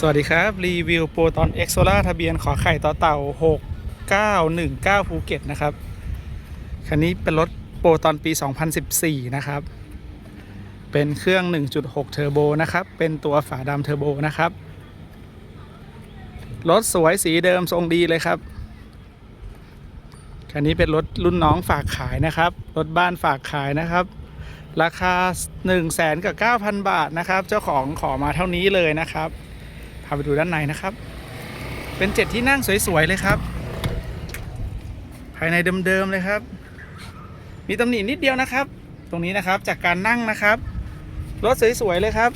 สวัสดีครับ รีวิวโปรตอนเอ็กโซล่าทะเบียนขอไข่ต่อเต่า 6919 ภูเก็ตนะครับ คันนี้เป็นรถโปรตอนปี 2014 นะครับ เป็นเครื่อง 1.6 เทอร์โบนะครับ เป็นตัวฝาดำเทอร์โบนะครับ รถสวยสีเดิมทรงดีเลยครับ คันนี้เป็นรถรุ่นน้องฝากขายนะครับ รถบ้านฝากขายนะครับ ราคา 1 0 0 0 0แสนกับ9,000 บาทนะครับ เจ้าของขอมาเท่านี้เลยนะครับ พาไปดูด้านในนะครับ เป็นเจ็ดที่นั่งสวยๆเลยครับ ภายในเดิมๆเลยครับ มีตำหนินิดเดียวนะครับ ตรงนี้นะครับจากการนั่งนะครับรถสวยๆเลยครับ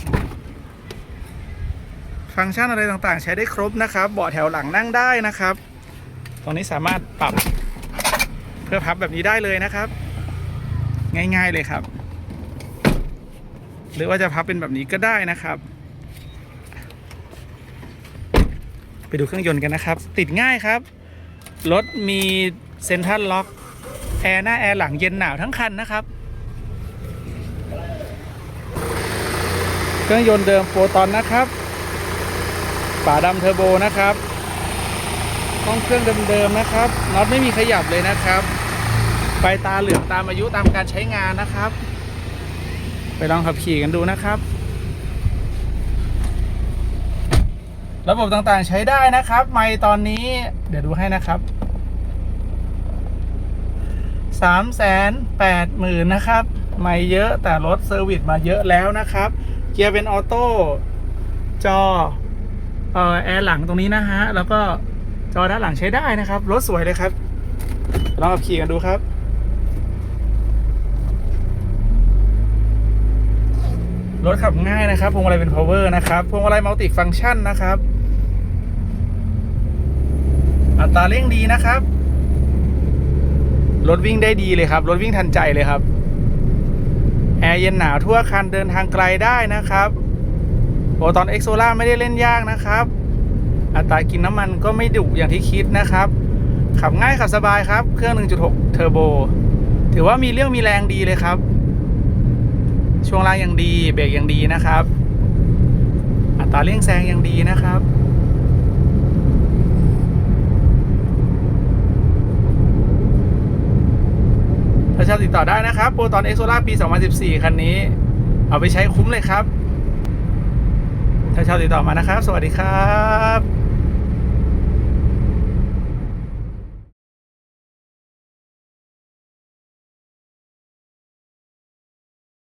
ฟังก์ชันอะไรต่างๆ ใช้ได้ครบนะครับ เบาะแถวหลังนั่งได้นะครับ ตรงนี้สามารถปรับเพื่อพับแบบนี้ได้เลยนะครับ ง่ายๆเลยครับ หรือว่าจะพับเป็นแบบนี้ก็ได้นะครับ ไปดูเครื่องยนต์กันนะครับ ติดง่ายครับ รถมีเซ็นทรัลล็อก แอร์หน้าแอร์หลังเย็นหนาวทั้งคันนะครับ เครื่องยนต์เดิมโปรตอนนะครับฝาดำเทอร์โบนะครับห้องเครื่องเดิมๆนะครับน็อตไม่มีขยับเลยนะครับไฟตาเหลืองตามอายุตามการใช้งานนะครับ ไปลองขับขี่กันดูนะครับ ระบบต่างๆใช้ได้นะครับ ไมค์ตอนนี้เดี๋ยวดูให้นะครับสามแสนแปดหมื่นนะครับ ไม่เยอะแต่รถเซอร์วิสมาเยอะแล้วนะครับ เกียร์เป็นออโต้จอเอ่อแอร์หลังตรงนี้นะฮะ แล้วก็จอด้านหลังใช้ได้นะครับ รถสวยเลยครับ ลองขับขี่กันดูครับรถขับง่ายนะครับพวงมาลัยเป็น power นะครับพวงมาลัยมัลติฟัง c t ชันนะครับ อัตราเร่งดีนะครับ รถวิ่งได้ดีเลยครับ รถวิ่งทันใจเลยครับ แอร์เย็นหนาวทั่วคันเดินทางไกลได้นะครับโอตอนเอ็กโซล่าไม่ได้เล่นยากนะครับ อัตรากินน้ำมันก็ไม่ดุอย่างที่คิดนะครับ ขับง่ายขับสบายครับ เครื่อง 1.6 เทอร์โบ ถือว่ามีเรี่ยวมีแรงดีเลยครับ ช่วงล่างยังดี เบรกยังดีนะครับ อัตราเร่งแซงยังดีนะครับ ชาชอบติดต่อได้นะครับโปรตอนเอ็กโซล่าปี 2014 คันนี้ เอาไปใช้คุ้มเลยครับถ้าชาติดต่อมานะครับ สวัสดีครับ